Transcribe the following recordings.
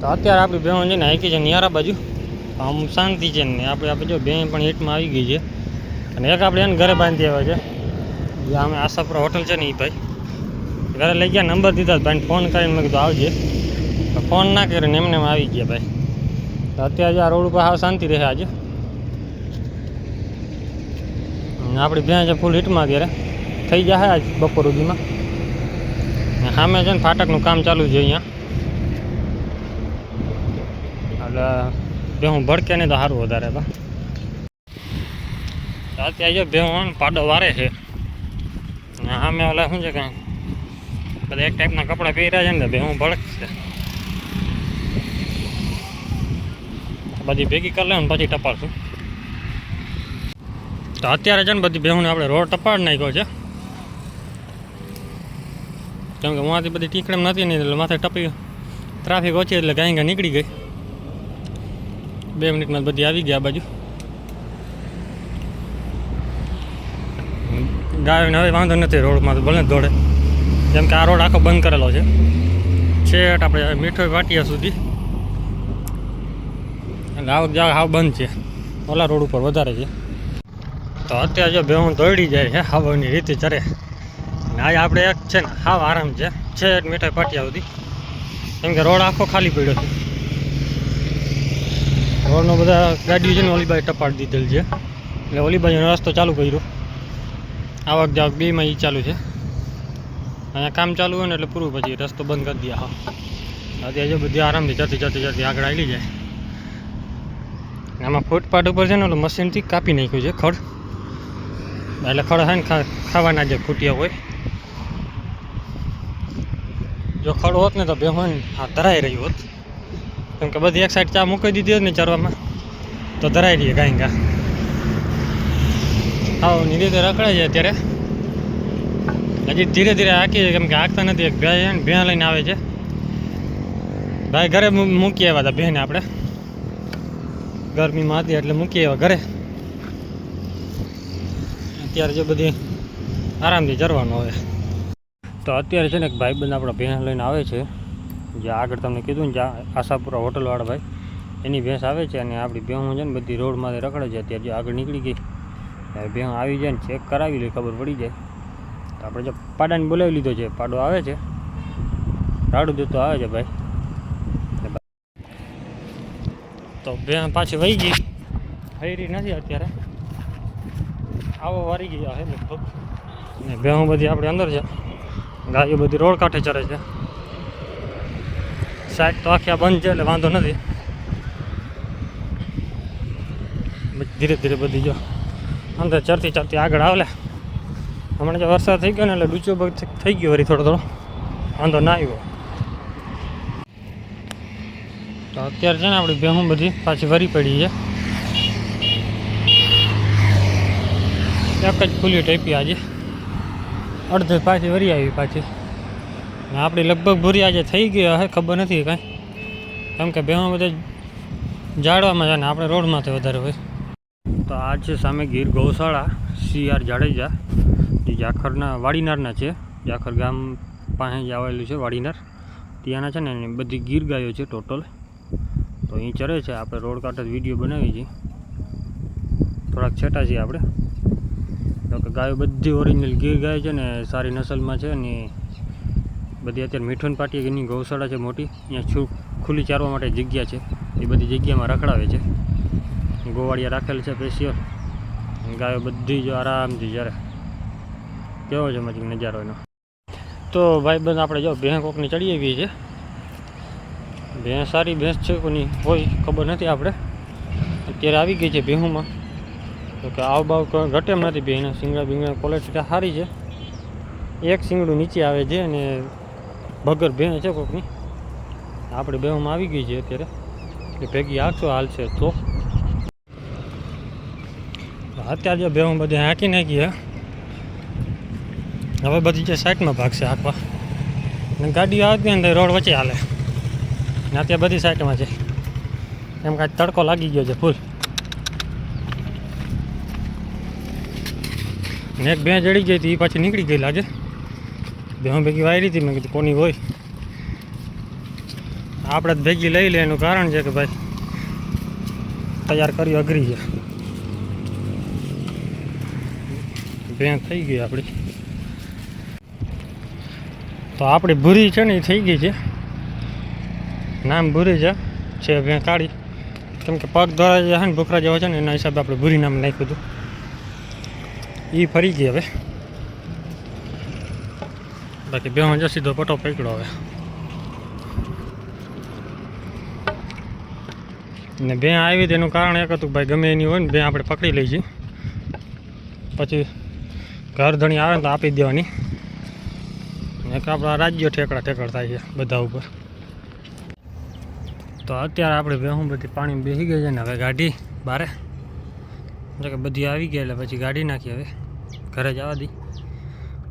તો અત્યારે આપણી બહેન છે ને હાકી છે નિયારા બાજુ. આમ શાંતિ છે ને આપણે આપણે જો બેન પણ હિટમાં આવી ગઈ છે. અને એક આપણે એને ઘરે બાંધી આવ્યા છે. જે અમે આશાપુરા હોટલ છે ને એ ભાઈ. ઘરે લઈ ગયા, નંબર દીધા, ભાઈને ફોન કરીને મેં કીધું આવજે. ફોન ના કરીને એમને એમ આવી ગયા ભાઈ. તો અત્યારે આ રોડ ઉપર હાવ શાંતિ રહે આજે. આપણી બેન છે ફૂલ હીટમાં અત્યારે. થઈ જશે આજ બપોર સુધીમાં. સામે છે ને ફાટકનું કામ ચાલુ છે અહીંયા. એટલે ભડકે નહીં તો સારું વધારે બા અત્યારે જો બેહું પાડો વારે છે. સામે ઓલા શું છે કે, બધા એક ટાઈપના કપડાં પહેર્યા છે ને બેહું ભડકશે. બધી ભેગી કરી લે ને પછી ટપાડશું તો અત્યારે છે ને બધી બેહુને આપણે રોડ ટપાડ નાખ્યો છે. કેમ કે ઉहाँથી બધી ટીકડમ નથી નહીં એટલે માથે ટપી, ટ્રાફિક ઓછી એટલે ગાઈ ગા નીકળી ગઈ. બે મિનિટમાં બધી આવી ગયા બાજુ. ગાયોને હવે વાંધો નથી રોડમાં, ભલે દોડે. જેમ કે આ રોડ આખો બંધ કરેલો છે. છેટ આપણે મીઠો વાટિયા સુધી. એટલે આવક જાવ હાવ બંધ છે. ઓલા રોડ ઉપર વધારે છે. તો અત્યારે જો બેહું દોડી જાય છે, હાવની રીતે ચરે. અને આજે આપણે એક છે ને, હાવ આરામ છે. છેટ મીઠાઈ પાટિયા સુધી. કેમ કે રોડ આખો ખાલી પડ્યો છે. રોડનો બધા ગાડીઓ છે ને ઓલી બાજુ ટપાડી દીધેલ છે. એટલે ઓલી રસ્તો ચાલુ કર્યો. આવક જાવક બેમાં એ ચાલુ છે. અહીંયા કામ ચાલુ હોય ને એટલે પૂરું પછી રસ્તો બંધ કરી દે હા અત્યારે જો બધી આરામથી જતી જતી જતી આગળ આવી જાય. આમાં ફૂટપાથ ઉપર છે ને ઓલું મશીનથી કાપી નાખ્યું છે ખડ. એટલે ખડ છે ને ખાવાના જે ખૂટ્યા હોય. જો ખડ હોત ને તો બે હોય ને હા ધરાઈ રહ્યું હોત. કેમ કે બધી એક સાઈડ ચા મૂકી દીધી ને ચરવામાં, તો ધરાઈ રહીએ કાંઈ કાં હાવની તો રખડે છે અત્યારે. હજી ધીરે ધીરે હાકી છે કેમ કે હાંકતા નથી, એક ભેં લઈને આવે છે. ભાઈ ઘરે મૂકી આવ્યા હતા ભેંને આપણે. ગરમીમાં હતી એટલે મૂકી આવ્યા ઘરે. અત્યારે જે બધી આરામથી ચરવાનું હોય. તો અત્યારે છે ને એક ભાઈબંધ આપણા ભેં લઈને આવે છે. જે આગળ તમને કીધું ને જ્યાં આશાપુરા હોટલવાળા ભાઈ, એની ભેંસ આવે છે અને આપણી ભેંસ છે ને બધી રોડમાંથી રખડે છે. અત્યારે જે આગળ નીકળી ગઈ ભેંસ આવી જાય ને ચેક કરાવી લે, ખબર પડી જાય. તો આપણે જો પાડાને બોલાવી લીધો છે, પાડો આવે છે. રાડું દેતો આવે છે ભાઈ. તો ભેં પાછી વહી ગઈ. હૈરી નથી અત્યારે. આવો વારી ગયા, હે લગભગ ને ભેહું બધી આપણે અંદર છે. ગાયો બધી રોડ કાંઠે ચરે છે. સાઈડ તો આખી આ બંધ છે એટલે વાંધો નથી. ધીરે ધીરે બધી જો અંદર ચરતી ચરતી આગળ આવલે. હમણાં જે વરસાદ થઈ ગયો ને એટલે ડૂચો બગ થઈ ગયો વળી થોડો થોડો. વાંધો ના આવ્યો. તો અત્યારે છે ને આપણી ભેહું બધી પાછી વરી પડી છે. એક જ ખુલ્લી ટાઈપી આજે. અડધે પાછી વરી આવી પાછી. આપણી લગભગ ભૂરી આજે થઈ ગઈ હે ખબર નથી કાંઈ. કેમ કે બેમાં બધા જાડવામાં છે ને આપણે રોડમાંથી વધારે હોય. તો આ છે સામે ગીર ગૌશાળા સી આર જાડેજા. જે જાખરના વાડીનારના છે. જાખર ગામ પાસે જ આવેલું છે વાડીનાર. ત્યાંના છે ને બધી ગીર ગાયો છે ટોટલ. તો અહીં ચરે છે, આપણે રોડ કાંઠે વીડિયો બનાવી છીએ થોડાક છેટા છીએ આપણે. તો કે ગાયો બધી ઓરિજિનલ ગીર ગાય છે ને સારી નસલમાં છે ને બધી અત્યારે મીઠુન પાટી એની ગૌશાળા છે મોટી. અહીંયા ખુલ્લી ચારવા માટે જગ્યા છે. એ બધી જગ્યામાં રખડાવે છે. ગોવાળિયા રાખેલ છે સ્પેશિયલ. ગાયો બધી જ આરામથી જ્યારે કેવો છે મજી નજારો એનો? તો ભાઈ બંધ આપણે જો ભેં કોકની ચડી આવી છે. ભેંસ સારી ભેંસ છે કોની હોય ખબર નથી આપણે. અત્યારે આવી ગઈ છે ભેહુમાં. તો કે આવ બાવ ઘટે એમ નથી બેના સિંગડા બિંગડા ક્વોલિટી સારી છે. એક સિંગડું નીચે આવે છે અને બગર ભેં છે કોકની આપણે બેમાં આવી ગઈ છે અત્યારે. એટલે ભેગી આખશો હાલ છે તો. અત્યારે જે બેહું બધી હાંકી નાખી હવે બધી જે સાઈડમાં ભાગશે હાંકવા. ને ગાડીઓ આવતી ને રોડ વચ્ચે હાલે. ને અત્યારે બધી સાઈડમાં છે. એમ કાંઈ તડકો લાગી ગયો છે ફૂલ. ને એક બે જડી ગઈ હતી એ પાછી નીકળી ગઈ લાગે બે ભેગી વાયરી હતી, મેં કીધું કોની હોય? આપણે જ ભેગી લઈ લે, એનું કારણ છે કે ભાઈ, તૈયાર કર્યું અઘરી છે. ભેં થઈ ગઈ આપણી. તો આપણી ભૂરી છે ને એ થઈ ગઈ છે. નામ ભૂરી છે છે ભેં કાળી. કેમ કે પગ દ્વારા જે છે ને, ભૂખરા જેવા છે ને, એના હિસાબે આપણે ભૂરી નામ નાખ્યું હતું. એ ફરી ગઈ હવે. બાકી બે જો સીધો પટો પકડો હવે. ને બે આવી તેનું કારણ એક હતું ભાઈ ગમે એની હોય ને બે આપણે પકડી લઈ છીએ પછી ઘર ધણી આવે ને તો આપી દેવાની. એક આપણા રાજ્યો ઠેકડા ઠેકડ થાય છે બધા ઉપર. તો અત્યારે આપણે બેહું બધી પાણી બેસી ગઈ છે ને હવે ગાડી બારે. એટલે કે બધી આવી ગઈ એટલે પછી ગાડી નાખી હવે. ઘરે જવા દી.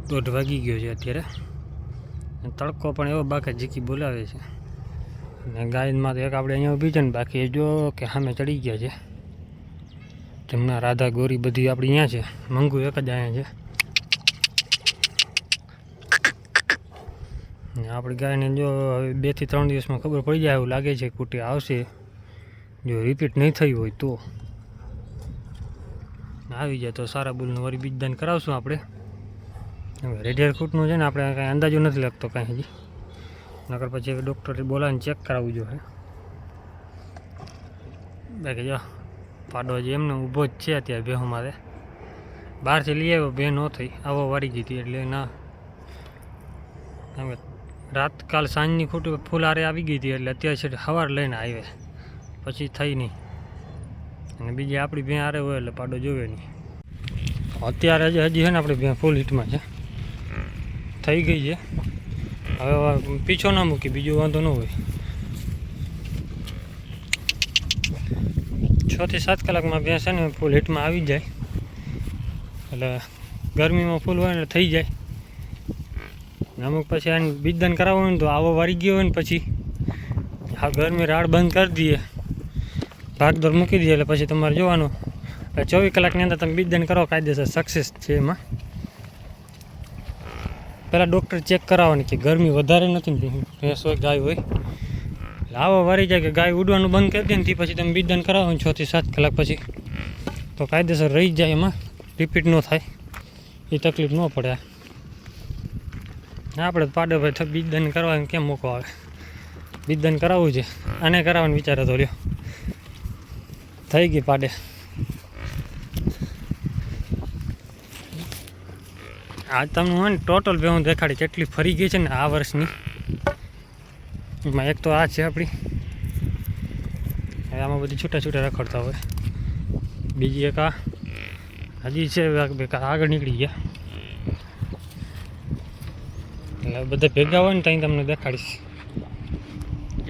દોઢ વાગી ગયો છે અત્યારે. અને તડકો પણ એવો બાકી જીકી બોલાવે છે. ને ગાયનમાં તો એક આપણે અહીંયા ઊભી છે ને બાકી એ જો કે સામે ચડી ગયા છે. જમના રાધા ગોરી બધી આપણી અહીંયા છે. મંગુ એક જ અહીંયા છે. ને આપણી ગાયને જો હવે બેથી ત્રણ દિવસમાં ખબર પડી જાય એવું લાગે છે કુટી આવશે. જો રિપીટ નહીં થઈ હોય તો. આવી જાય તો સારા બુલનું વરી બીજદાન કરાવશું આપણે. હવે રેડિયર કૂટનું છે ને આપણે કાંઈ અંદાજો નથી લાગતો કાંઈ હજી. નકર પછી ડૉક્ટરે બોલાવીને ચેક કરાવવું જોઈએ. બાકી જો, પાડો જે એમને ઊભો જ છે અત્યારે ભેહું મારે. બહારથી લઈ આવ્યો બે ન થઈ. આવો વાળી ગઈ હતી એટલે ના. હવે રાત કાલ સાંજની ખોટું ફૂલારે આવી ગઈ હતી એટલે અત્યારે છે સવાર લઈને આવે પછી થઈ નહીં. અને બીજી આપણી ભેં આરે હોય એટલે પાડો જોવે નહીં. અત્યારે હજી હજી છે ને આપણી ભેં ફૂલ હિટમાં છે. થઈ ગઈ છે. હવે પીછો ના મૂકી, બીજું વાંધો ન હોય. છ થી સાત કલાકમાં ભેંસ છે ને ફૂલ હીટમાં આવી જાય. એટલે ગરમીમાં ફૂલ હોય ને થઈ જાય. અમુક પછી આને બીજદાન કરાવવું હોય ને તો આવો વારી ગયો હોય ને પછી. આ ગરમી રાડ બંધ કરી દઈએ. ભાગદોડ મૂકી દઈએ એટલે પછી તમારે જોવાનું. ચોવીસ કલાકની અંદર તમે બીજદાન કરો, કાયદેસર સક્સેસ છે એમાં. પહેલાં ડૉક્ટર ચેક કરાવવાની કે ગરમી વધારે નથી ભેંસ હોય ગાય હોય. એટલે આવો વારી જાય કે ગાય ઉડવાનું બંધ કરી દે ને તે પછી તમે બીજદાન કરાવો ને છથી સાત કલાક પછી. તો કાયદેસર રહી જાય એમાં. રિપીટ ન થાય. એ તકલીફ ન પડે આપણે પાડે ભાઈ બીજ બીજદાન કરવાનું કેમ મોકો આવે? બીજદાન કરાવવું છે. આને કરાવવાનો વિચાર હતો રહ્યો થઈ ગઈ પાડે. આજ તમને હોય ને ટોટલ બે હું દેખાડી કેટલી ફરી ગઈ છે ને આ વર્ષની. એમાં એક તો આ છે આપણી. આમાં બધી છૂટા છૂટા રખડતા હોય. બીજી એક આ. હજી છે આગળ નીકળી ગયા. એટલે બધા ભેગા હોય ને ત્યાં તમને દેખાડીશ.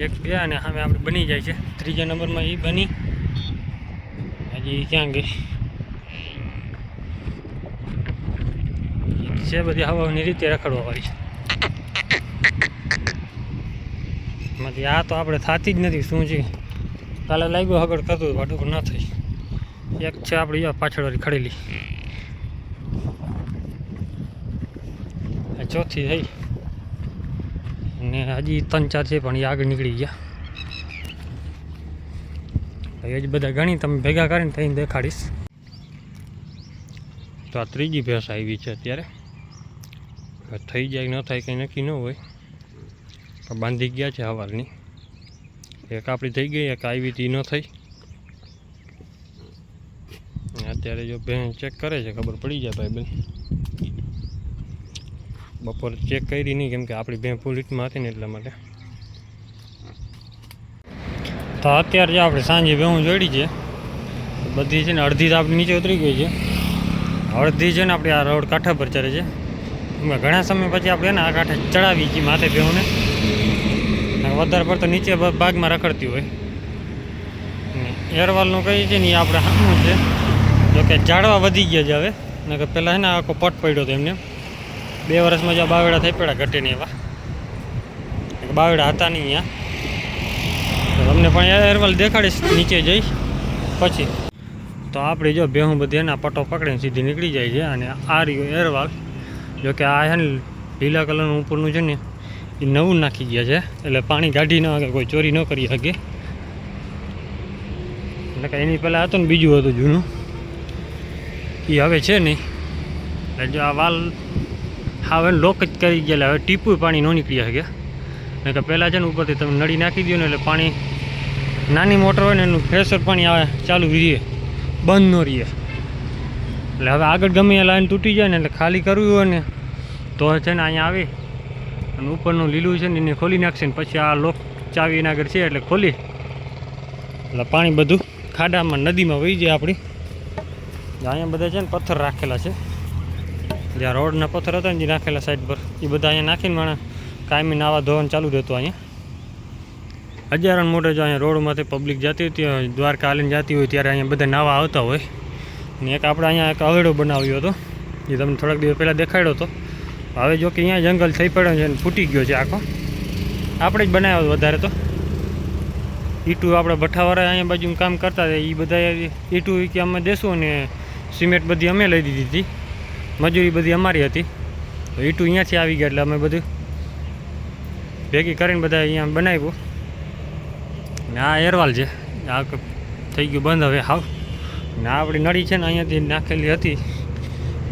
એક બે અને સામે આપણે બની જાય છે. ત્રીજા નંબરમાં એ બની. હજી ક્યાં ગઈ? છે, બધી હવાની રીતે રખડવા વાળી માંથી આ તો આપણે થતી જ નથી, શું છે? કાલે લાગ્યું હગડ કરતું વાટું ન થઈ. એક છે આપણી પાછળ ખડેલી. ચોથી થઈ. ને હજી ત્રણ ચાર છે, પણ એ આગળ નીકળી ગયા. એ જ બધા ગણી, તમે ભેગા કરીને થઈને દેખાડીશ. તો આ ત્રીજી ભેંસ આવી છે અત્યારે. થઈ જાય, ન થાય કંઈ નક્કી ન હોય. બાંધી ગયા છે હવારની. એક આપણી થઈ ગઈ, એક આવી હતી ન થઈ. અત્યારે જો બેન ચેક કરે છે, ખબર પડી જાય ભાઈ બેન બપોર ચેક કરી નહીં, કેમ કે આપણી ફૂલ હિટમાં હતી ને એટલા માટે. તો અત્યારે જે આપણે સાંજે બેહું જોડી છે બધી છે ને અડધી તો આપણી નીચે ઉતરી ગઈ છે. અડધી છે ને આપણે આ રોડ કાંઠા પર ચડે છે. ઘણા સમય પછી આપણે ને આ કાંઠે ચડાવી છીએ માથે બેહુંને વધારે પડતો નીચે ભાગમાં રખડતી હોય. એરવાલનું કહીએ છીએ ને એ આપણે સામું છે. જોકે ઝાડવા વધી ગયા છે હવે. ને કે પહેલાં છે ને આખો પટ પડ્યો હતો એમને. બે વર્ષમાં જે આ બાવેડા થઈ પડ્યા ઘટે ને એવા. બાવેડા હતા નહીં અહીંયા. તમને પણ એરવાલ દેખાડીશ નીચે જઈશ પછી. તો આપણે જો બેહું બધી એના પટો પકડીને સીધી નીકળી જાય છે અને આ રહ્યું એરવાલ. જો કે આ છે ને લીલા કલરનું ઉપરનું છે ને, એ નવું નાખી ગયા છે. એટલે પાણી કાઢી ન શકે કોઈ ચોરી ન કરી શકે. એટલે એની પહેલાં હતું ને બીજું હતું જૂનું. એ હવે છે નહીં. એટલે જો આ વાલ હવે લોક જ કરી ગયા હવે ટીપું પાણી ન નીકળી શકે. ને કે પહેલાં છે ને ઉપરથી તમે નળી નાખી દો ને એટલે પાણી નાની મોટર હોય ને એનું પ્રેશર પાણી આવે, ચાલુ રહીએ બંધ ન રહીએ એટલે હવે આગળ ગમે એ લાઈન તૂટી જાય ને એટલે ખાલી કરવી હોય ને તો છે ને અહીંયા આવી. અને ઉપરનું લીલું છે ને એને ખોલી નાખશે ને પછી આ લોક ચાવી એના છે એટલે ખોલી. એટલે પાણી બધું ખાડામાં નદીમાં વહી જાય આપણી. અહીંયા બધા છે ને પથ્થર રાખેલા છે. જ્યાં રોડના પથ્થર હતા ને જે નાખેલા સાઈડ પર. એ બધા અહીંયા નાખીને માણસ કાયમી નાવા ધોવાનું ચાલુ રહેતું અહીંયા. હજારો મોટે જો અહીંયા રોડમાંથી પબ્લિક જતી હતી દ્વારકા હાલીને જતી હોય, ત્યારે અહીંયા બધા નાવા આવતા હોય. ને એક આપણે અહીંયા એક અવેડો બનાવ્યો હતો. જે તમને થોડાક દિવસ પહેલાં દેખાડ્યો હતો. હવે જો કે અહીંયા જંગલ થઈ પડ્યો છે અને ફૂટી ગયો છે આખો. આપણે જ બનાવ્યો વધારે તો. ઈટું આપણે ભઠ્ઠાવાળા અહીંયા બાજુ કામ કરતા હતા. એ બધા ઈટું કે અમે દેશું અને સિમેન્ટ બધી અમે લઈ દીધી હતી. મજૂરી બધી અમારી હતી. તો ઈટું અહીંયાથી આવી ગયા એટલે અમે બધું ભેગી કરીને બધા અહીંયા બનાવ્યું. ને આ એરવાલ છે. આ થઈ ગયું બંધ હવે. હાવ. ને આપણી નળી છે ને અહીંયાથી નાખેલી હતી.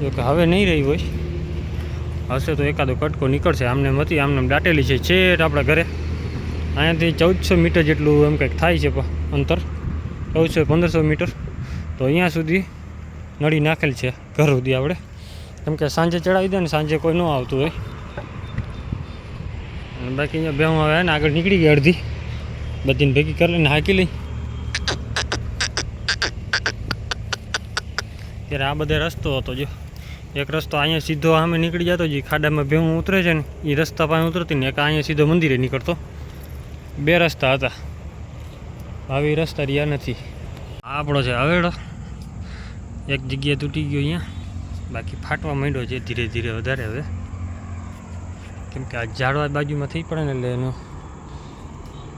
જો કે હવે નહીં રહી હોય. હશે તો એકાદો કટકો નીકળશે. આમને મતી આમને દાટેલી છે. છેટ આપણા ઘરે. અહીંયાથી ચૌદસો મીટર જેટલું એમ કંઈક થાય છે અંતર. ચૌદસો પંદરસો મીટર. તો અહીંયા સુધી નળી નાખેલ છે ઘર સુધી આપણે. કેમ કે સાંજે ચડાવી દે ને સાંજે કોઈ ન આવતું હોય. બાકી અહીંયા બે હવે ને આગળ નીકળી ગઈ અડધી. બધીને ભેગી કરી લઈને હાકી લઈ. ત્યારે આ બધે રસ્તો હતો જો. એક રસ્તો અહીંયા સીધો સામે નીકળી જતો, જે ખાડામાં ભેહું ઉતરે છે ને, એ રસ્તા પાસે ઉતરતી ને એક અહીંયા સીધો મંદિરે નીકળતો. બે રસ્તા હતા. આવી રસ્તા રહ્યા નથી. આપણો છે હવેડો એક જગ્યાએ તૂટી ગયો અહીંયા. બાકી ફાટવા માંડ્યો છે ધીરે ધીરે વધારે હવે. કેમ કે આ ઝાડવા બાજુમાં થઈ પડે ને એટલે એનું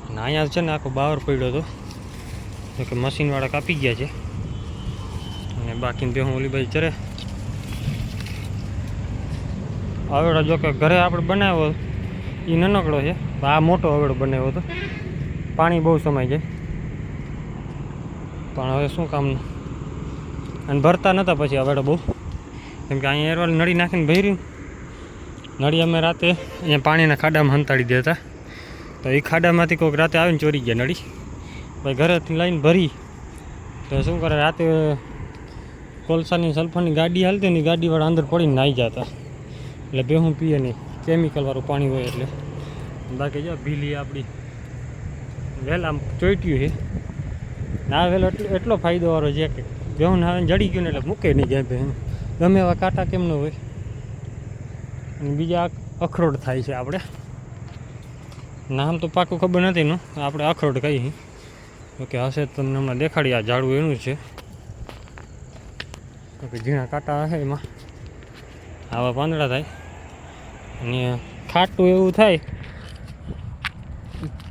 અને અહીંયા છે ને આખો બાવર પડ્યો હતો. કે મશીનવાળા કાપી ગયા છે. અને બાકી બે હું ઓલી બાજુ ચરે. અવેડો જો કે ઘરે આપણે બનાવ્યો એ નાનકડો છે. આ મોટો અવેડો બનાવ્યો હતો. પાણી બહુ સમય જાય. પણ હવે શું કામનું અને ભરતા નહોતા પછી અવેડો બહુ. કેમ કે અહીંયા એરવાલ નળી નાખીને ભરી નળી અમે રાતે અહીંયા પાણીના ખાડામાં હંતાડી દેતા તો એ ખાડામાંથી કોઈક રાતે આવીને ચોરી ગયા નળી. પછી ઘરેથી લઈને ભરી. તો શું કરે, રાતે કોલસાની સલ્ફરની ગાડી હાલતી ને ગાડીવાળા અંદર પડીને નાહી જતા. એટલે બેહું પીએ નહીં. કેમિકલવાળું પાણી હોય એટલે. બાકી જો ભીલી આપણી વહેલા આમ ચોઈટ્યું છે. ના વેલો એટલો એટલો ફાયદોવાળો છે કે બેહું આવે જડી ગયું ને એટલે મૂકે નહીં જાય બેહું ગમે એવા કાંટા કેમ ન હોય. અને બીજા અખરોટ થાય છે આપણે નામ તો પાકું ખબર નથી નું. આપણે અખરોટ કહીએ ઓકે, હશે તમને હમણાં દેખાડી આ ઝાડવું એનું છે. ઓકે ઝીણા કાંટા હશે એમાં. આવા પાંદડા થાય. અને ખાટું એવું થાય.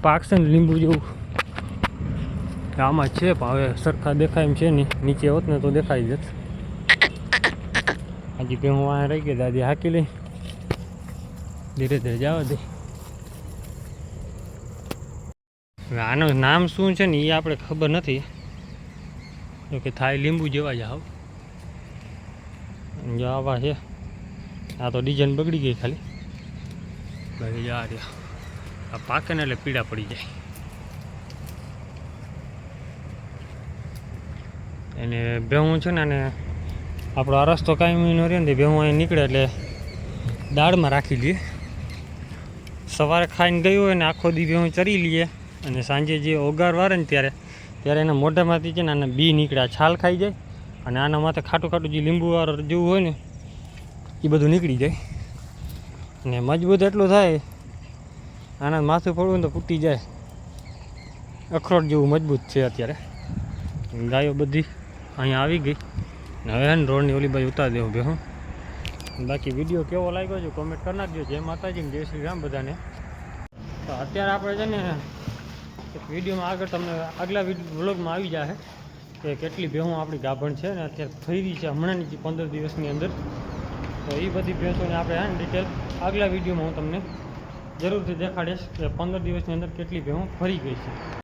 પાકશે ને લીંબુ જેવું. કે આમાં છે પણ હવે સરખા દેખાય એમ છે નહીં. નીચે હોત ને તો દેખાઈ જત હજી બે હું આ રહી ગઈ, દાદી હાકી લઈ. ધીરે ધીરે જવા દે. હવે આનું નામ શું છે ને એ આપણે ખબર નથી. કે થાય લીંબુ જેવા જ આવ જો આવા છે. આ તો ડિઝાઇન બગડી ગઈ ખાલી. બાકી જો રહ્યા આ પાકે ને એટલે પીડા પડી જાય. એને ભેહું છે ને અને આપણો આ રસ્તો કાંઈ ન રહે ને ભેહું અહીં નીકળે એટલે દાળમાં રાખી લઈએ. સવારે ખાઈને ગયું હોય ને આખો દી ભેહું ચરી લઈએ અને સાંજે જે ઓગાર વારે ને ત્યારે ત્યારે એના મોઢામાંથી છે ને આના બી નીકળ્યા છાલ ખાઈ જાય. અને આના માથે ખાટું ખાટું જે લીંબુ વાળું જેવું હોય ને, એ બધું નીકળી જાય. અને મજબૂત એટલું થાય, આના માથું પડવું ને તો ફૂટી જાય. અખરોટ જેવું મજબૂત છે અત્યારે. ગાયો બધી અહીંયા આવી ગઈ. ને હવે ને રોડની ઓલી બાજુ ઉતારી દેવું બે હું. બાકી વીડિયો કેવો લાગ્યો છે કોમેન્ટ કરી નાખજો. જય માતાજી જય શ્રી રામ બધાને. તો અત્યારે આપણે છે ને વિડીયોમાં આગળ તમને આગલા વ્લોગમાં આવી જાય કે કેટલી ભેહું આપણી ગાભણ છે ને અત્યારે રહી છે હમણાંની પંદર દિવસની અંદર. તો એ બધી ભેંસોને આપણે હા ડિટેલ આગલા વિડીયોમાં હું તમને જરૂરથી દેખાડીશ કે પંદર દિવસની અંદર કેટલી ભેહું ફરી ગઈ છે.